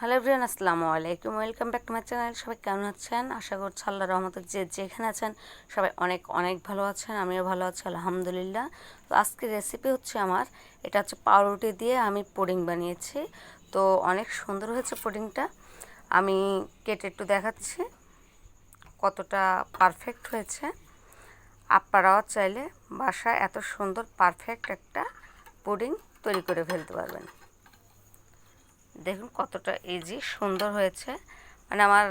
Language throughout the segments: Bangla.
হ্যালো ব্রিয়ান আসসালামু আলাইকুম। Welcome back to my channel. সবাই কেমন আছেন? আশা করছি আল্লাহ রহমতে যে যেখানে আছেন, সবাই অনেক অনেক ভালো আছেন, আমিও ভালো আছি, আলহামদুলিল্লাহ। তো আজকের রেসিপি হচ্ছে আমার, এটা হচ্ছে পাউরুটি দিয়ে আমি পুডিং বানিয়েছি। তো অনেক সুন্দর হয়েছে পুডিংটা। আমি কেটে একটু দেখাচ্ছি কতটা পারফেক্ট হয়েছে। আপনারাও চাইলে বাসায় এত সুন্দর পারফেক্ট একটা পুডিং তৈরি করে ফেলতে পারবেন। দেখুন কতটা ইজি সুন্দর হয়েছে। মানে আমার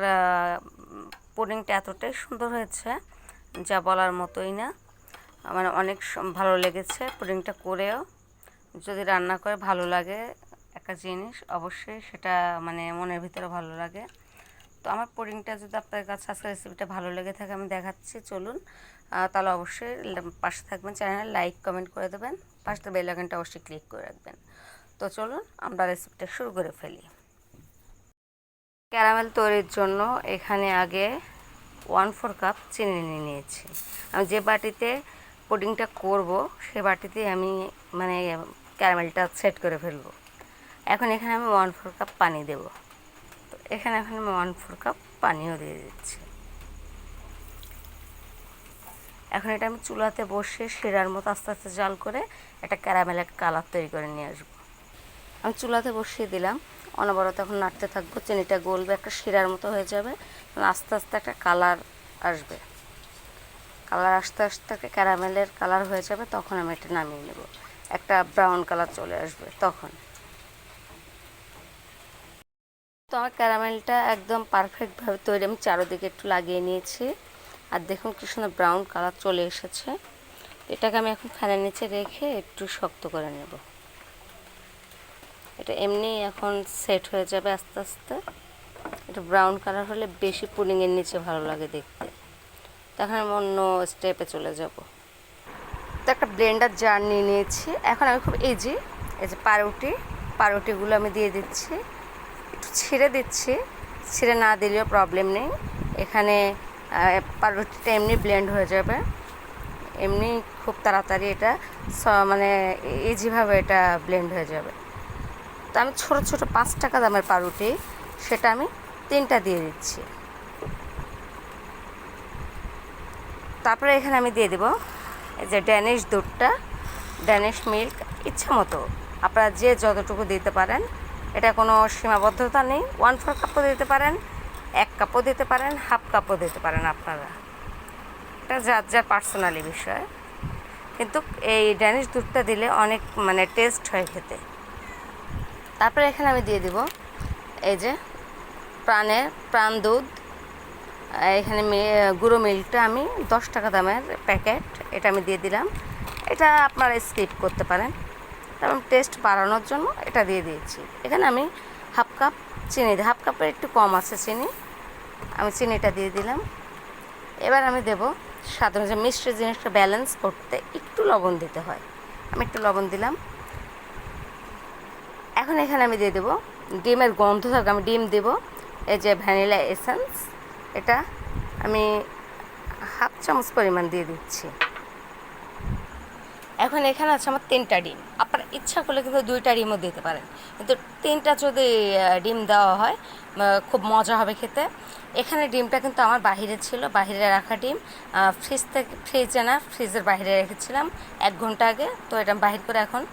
পুডিংটা এতটাই সুন্দর হয়েছে যা বলার মতোই না। মানে অনেক ভালো লেগেছে পুডিংটা করেও। যদি রান্না করে ভালো লাগে একটা জিনিস, অবশ্যই সেটা মানে মনের ভিতরে ভালো লাগে। তো আমার পুডিংটা যদি আপনাদের কাছে আজকে রেসিপিটা ভালো লেগে থাকে, আমি দেখাচ্ছি, চলুন। তাহলে অবশ্যই পাশে থাকবেন চ্যানেলে লাইক কমেন্ট করে দেবেন। পাশে বেল আইকনটা অবশ্যই ক্লিক করে রাখবেন। তো চলুন আমরা রেসিপিটা শুরু করে ফেলি। ক্যারামেল তৈরির জন্য এখানে আগে ওয়ান ফোর কাপ চিনি নিয়ে নিয়েছি। আমি যে বাটিতে পুডিংটা করব, সে বাটিতে আমি মানে ক্যারামেলটা সেট করে ফেলব। এখন এখানে আমি ওয়ান ফোর কাপ পানি দেব। তো এখানে এখন আমি ওয়ান ফোর কাপ পানিও দিয়ে দিচ্ছি। এখন এটা আমি চুলাতে বসে শিরার মতো আস্তে আস্তে জাল করে একটা ক্যারামেলের কালার তৈরি করে নিয়ে আসব। আমি চুলাতে বসিয়ে দিলাম। অনবরত এখন নাড়তে থাকব। চিনিটা গলবে, একটা শিরার মতো হয়ে যাবে। আস্তে আস্তে একটা কালার আসবে। কালার আস্তে আস্তে একটা ক্যারামেলের কালার হয়ে যাবে, তখন আমি এটা নামিয়ে নেব। একটা ব্রাউন কালার চলে আসবে, তখন। তো আমার ক্যারামেলটা একদম পারফেক্টভাবে তৈরি। আমি চারোদিকে একটু লাগিয়ে নিয়েছি। আর দেখুন কি সুন্দর ব্রাউন কালার চলে এসেছে। এটাকে আমি এখন ফ্যানের নিচে রেখে একটু শক্ত করে নেব। এটা এমনি এখন সেট হয়ে যাবে আস্তে আস্তে। এটা ব্রাউন কালার হলে বেশি পুডিংয়ের নিচে ভালো লাগে দেখতে। তখন আমি অন্য স্টেপে চলে যাব। তো একটা ব্লেন্ডার জার নিয়ে নিয়েছি। এখন আমি খুব ইজি এই যে পাউরুটি, পাউরুটিগুলো আমি দিয়ে দিচ্ছি। একটু ছিঁড়ে দিচ্ছি। ছিঁড়ে না দিলেও প্রবলেম নেই। এখানে পাউরুটিটা এমনি ব্লেন্ড হয়ে যাবে। এমনি খুব তাড়াতাড়ি এটা মানে ইজিভাবে এটা ব্লেন্ড হয়ে যাবে। তো আমি ছোটো ছোটো পাঁচ টাকা দামের পাউরুটি, সেটা আমি তিনটা দিয়ে দিচ্ছি। তারপরে এখানে আমি দিয়ে দেব এই যে ড্যানিশ দুধটা ড্যানিশ মিল্ক ইচ্ছা মতো। আপনারা যে যতটুকু দিতে পারেন, এটা কোনো সীমাবদ্ধতা নেই। ওয়ান ফোর কাপও দিতে পারেন, এক কাপও দিতে পারেন হাফ কাপও দিতে পারেন আপনারা। এটা যার যার পার্সোনালি বিষয়। কিন্তু এই ড্যানিশ দুধটা দিলে অনেক মানে টেস্ট হয় খেতে। তারপরে এখানে আমি দিয়ে দিব এই যে প্রাণের প্রাণ দুধ। এখানে গুঁড়ো মিল্কটা আমি দশ টাকা দামের প্যাকেট, এটা আমি দিয়ে দিলাম। এটা আপনারা স্কিপ করতে পারেন। কারণ টেস্ট বাড়ানোর জন্য এটা দিয়ে দিয়েছি। এখানে আমি হাফ কাপ চিনি দিই হাফ কাপের একটু কম আছে চিনি। আমি চিনিটা দিয়ে দিলাম। এবার আমি দেব সাধারণ যে মিষ্টি জিনিসটা ব্যালেন্স করতে একটু লবণ দিতে হয়। আমি একটু লবণ দিলাম। এখন এখানে আমি দিয়ে দেবো ডিমের গন্ধ থাকে, আমি ডিম দেবো। এই যে ভ্যানিলা এসেন্স, এটা আমি হাফ চামচ পরিমাণ দিয়ে দিচ্ছি। এখন এখানে আছে আমার তিনটা ডিম। আপনার ইচ্ছা করলে কিন্তু দুইটা ডিমও দিতে পারেন। কিন্তু তিনটা যদি ডিম দেওয়া হয় খুব মজা হবে খেতে। এখানে ডিমটা কিন্তু আমার বাহিরে ছিল, বাহিরে রাখা ডিম। ফ্রিজ থেকে, ফ্রিজে না, ফ্রিজের বাহিরে রেখেছিলাম এক ঘণ্টা আগে। তো এটা বাহির করে এখন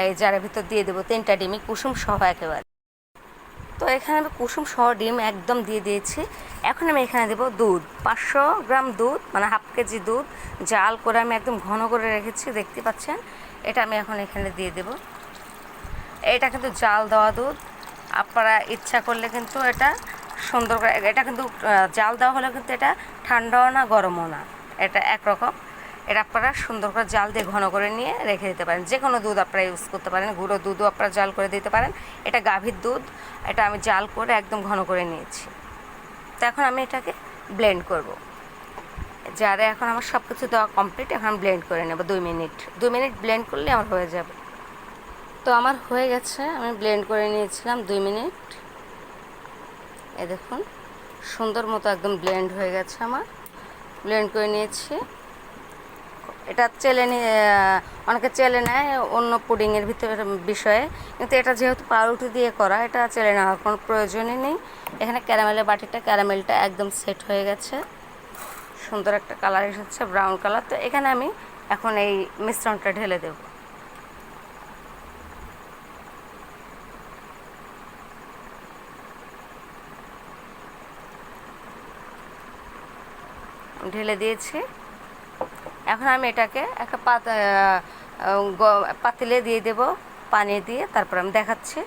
এই জারের ভিতর দিয়ে দেবো, তিনটা ডিমই কুসুম সহ একেবারে। তো এখানে আমি কুসুম সহ ডিম একদম দিয়ে দিয়েছি। এখন আমি এখানে দেবো দুধ, পাঁচশো গ্রাম দুধ মানে হাফ কেজি দুধ, জাল করে আমি একদম ঘন করে রেখেছি, দেখতে পাচ্ছেন? এটা আমি এখন এখানে দিয়ে দেব। এটা কিন্তু জাল দেওয়া দুধ, আপনারা ইচ্ছা করলে কিন্তু এটা সুন্দর করে, এটা কিন্তু জাল দেওয়া হলে কিন্তু এটা ঠান্ডাও না, গরমও না। এটা একরকম। এটা আপনারা সুন্দর করে জাল দিয়ে ঘন করে নিয়ে রেখে দিতে পারেন। যে কোনো দুধ আপনারা ইউজ করতে পারেন, গুঁড়ো দুধও আপনারা জাল করে দিতে পারেন। এটা গাভীর দুধ, এটা আমি জাল করে একদম ঘন করে নিয়েছি। তো এখন আমি এটাকে ব্লেন্ড করব। যারে এখন আমার সব কিছু দেওয়া কমপ্লিট এখন ব্লেন্ড করে নেব দুই মিনিট। দুই মিনিট ব্লেন্ড করলে আমার হয়ে যাবে। তো আমার হয়ে গেছে, আমি ব্লেন্ড করে নিয়েছিলাম দুই মিনিট। এ দেখুন, সুন্দর মতো একদম ব্লেন্ড হয়ে গেছে আমার। ব্লেন্ড করে নিয়েছি। এটা চেলে অনেকে চেলে নেয় অন্য পুডিংয়ের ভিতরে বিষয়ে। কিন্তু এটা যেহেতু পাউরুটি দিয়ে করা, এটা চেলে নেওয়ার কোনো প্রয়োজনই নেই। এখানে ক্যারামেলের বাটিটা, ক্যারামেলটা একদম সেট হয়ে গেছে। সুন্দর একটা কালার এসেছে, ব্রাউন কালার। তো এখানে আমি এখন এই মিশ্রণটা ঢেলে দেব। ঢেলে দিয়েছি। এখন আমি এটাকে একটা পাত পাতিলে দিয়ে দেব, পানি দিয়ে, তারপর আমি দেখাচ্ছি।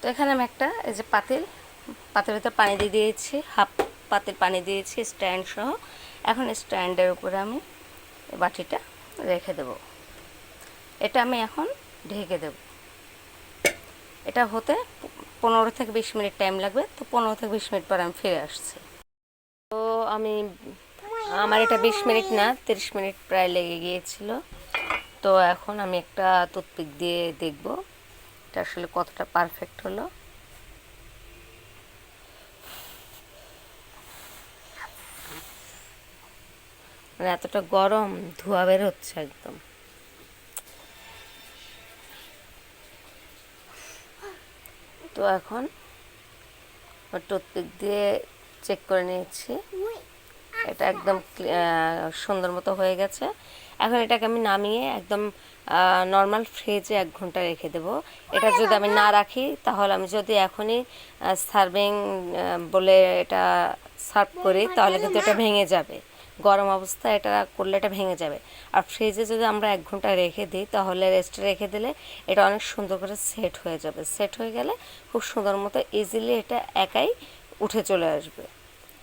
তো এখানে আমি একটা, এই যে পাতিল, পাতিলের ভিতর পানি দিয়ে দিয়েছি, হাফ পাতিল পানি দিয়েছি, স্ট্যান্ড সহ। এখন স্ট্যান্ডের উপরে আমি বাটিটা রেখে দেব। এটা আমি এখন ঢেকে দেব। এটা হতে পনেরো থেকে বিশ মিনিট টাইম লাগবে, তো পনেরো থেকে বিশ মিনিট পর আমি ফিরে আসছি। তো আমি আমার এটা বিশ মিনিট না, তিরিশ মিনিট প্রায় লেগে গিয়েছিল। তো এখন আমি একটা টুথপিক দিয়ে দেখব, এটা আসলে কতটা পারফেক্ট হলো। মানে এতটা গরম, ধোয়া বের হচ্ছে একদম। তো এখন টুথপিক দিয়ে চেক করে নিয়েছি। এটা একদম সুন্দর মতো হয়ে গেছে। এখন এটাকে আমি নামিয়ে একদম নর্মাল ফ্রিজে এক ঘণ্টা রেখে দেবো। এটা যদি আমি না রাখি, তাহলে আমি যদি এখনই সার্ভিং বলে এটা সার্ভ করি, তাহলে কিন্তু এটা ভেঙে যাবে। গরম অবস্থায় এটা করলে এটা ভেঙে যাবে। আর ফ্রিজে যদি আমরা এক ঘণ্টা রেখে দিই, তাহলে রেস্টে রেখে দিলে এটা অনেক সুন্দর করে সেট হয়ে যাবে। সেট হয়ে গেলে খুব সুন্দর মতো ইজিলি এটা একাই উঠে চলে আসবে।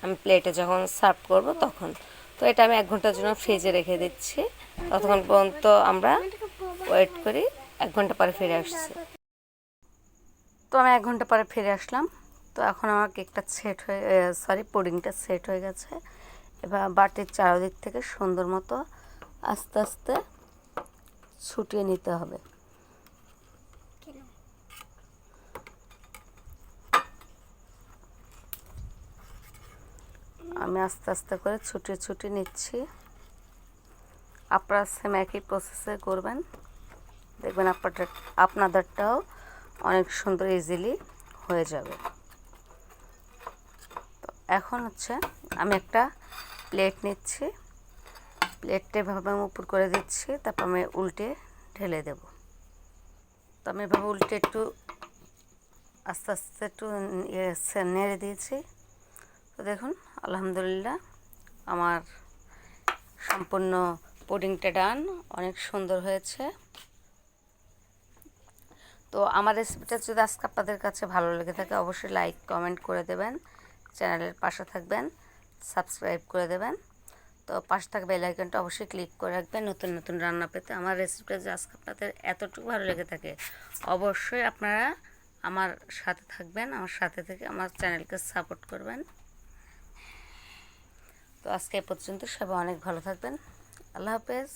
আমি প্লেটে যখন সার্ভ করব তখন। তো এটা আমি এক ঘণ্টার জন্য ফ্রিজে রেখে দিচ্ছি। ততক্ষণ পর্যন্ত আমরা ওয়েট করি, এক ঘণ্টা পরে ফিরে আসছি। তো আমি এক ঘণ্টা পরে ফিরে আসলাম। তো এখন আমার কেকটা সেট হয়ে সরি পুডিংটা সেট হয়ে গেছে। এবার বাটির চারদিক থেকে সুন্দর মতো আস্তে আস্তে ছুটিয়ে নিতে হবে। আমি আস্তে আস্তে করে ছুটিয়ে ছুটিয়ে নিচ্ছি। আপনারা সেম একই প্রসেসে করবেন। দেখবেন আপনাদের, আপনাদেরটাও অনেক সুন্দর ইজিলি হয়ে যাবে। তো এখন হচ্ছে আমি একটা প্লেট নিচ্ছি। প্লেটটা এভাবে আমি উপর করে দিচ্ছি, তারপর আমি উল্টে ঢেলে দেব। তো আমি এভাবে উল্টে একটু আস্তে আস্তে একটু ইয়ে নেড়ে দিয়েছি। তো দেখুন আলহামদুলিল্লাহ। আমার সম্পূর্ণ পুডিংটা ডান, অনেক সুন্দর হয়েছে। তো আমার রেসিপিটা যদি আজকে আপনাদের কাছে ভালো লেগে থাকে, অবশ্যই লাইক, কমেন্ট করে দেবেন। চ্যানেলের পাশে থাকবেন, সাবস্ক্রাইব করে দেবেন। তো পাশে থাকা বেল অবশ্যই ক্লিক করে রাখবেন, নতুন নতুন রান্না পেতে। আমার রেসিপিটা যদি আজকে আপনাদের এতটুকু ভালো লেগে থাকে, অবশ্যই আপনারা আমার সাথে থাকবেন, আমার সাথে থেকে আমার চ্যানেলকে সাপোর্ট করবেন। তো আজকে এ পর্যন্ত সবাই অনেক ভালো থাকবেন। আল্লাহ হাফেজ।